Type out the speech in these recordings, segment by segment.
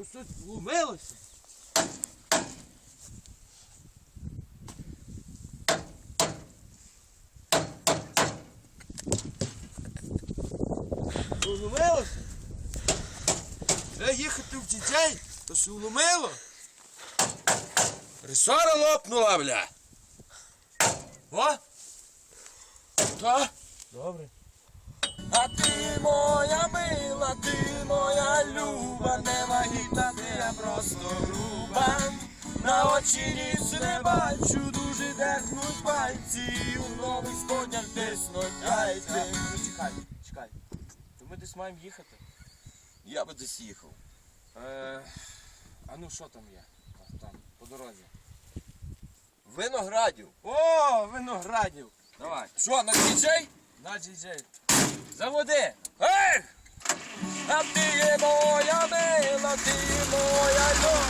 Що щось вломилося? Вломилося? Треба їхати в дітей, то що вломило? Ресора лопнула, бля. О? Та? Добре. А ти моя просто. На очі ніч не бачу, дуже дихнуть пальці, у нових споднях яйця. Ну, чекай, чекай. То ми десь маємо їхати. Я би десь їхав. Е, а ну що там є? А, Там, по дорозі. Виноградів. О, виноградів! Давай. Що, на діджей? На джей Заводи! Ех! А ти є ти моя люба,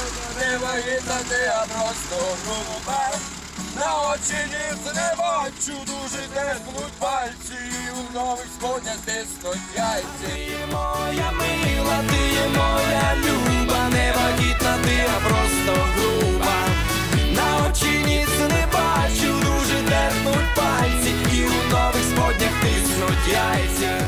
не вагітна ти, а просто голуба. На очі ніц не бачу, дуже теснуть пальці, у нових споднях тиснуть яйці. Ти моя мила, ти моя люба, не вагітна ти, а просто груба. На очі ніц не бачу, дуже теснуть пальці, і у нових споднях тиснуть яйця.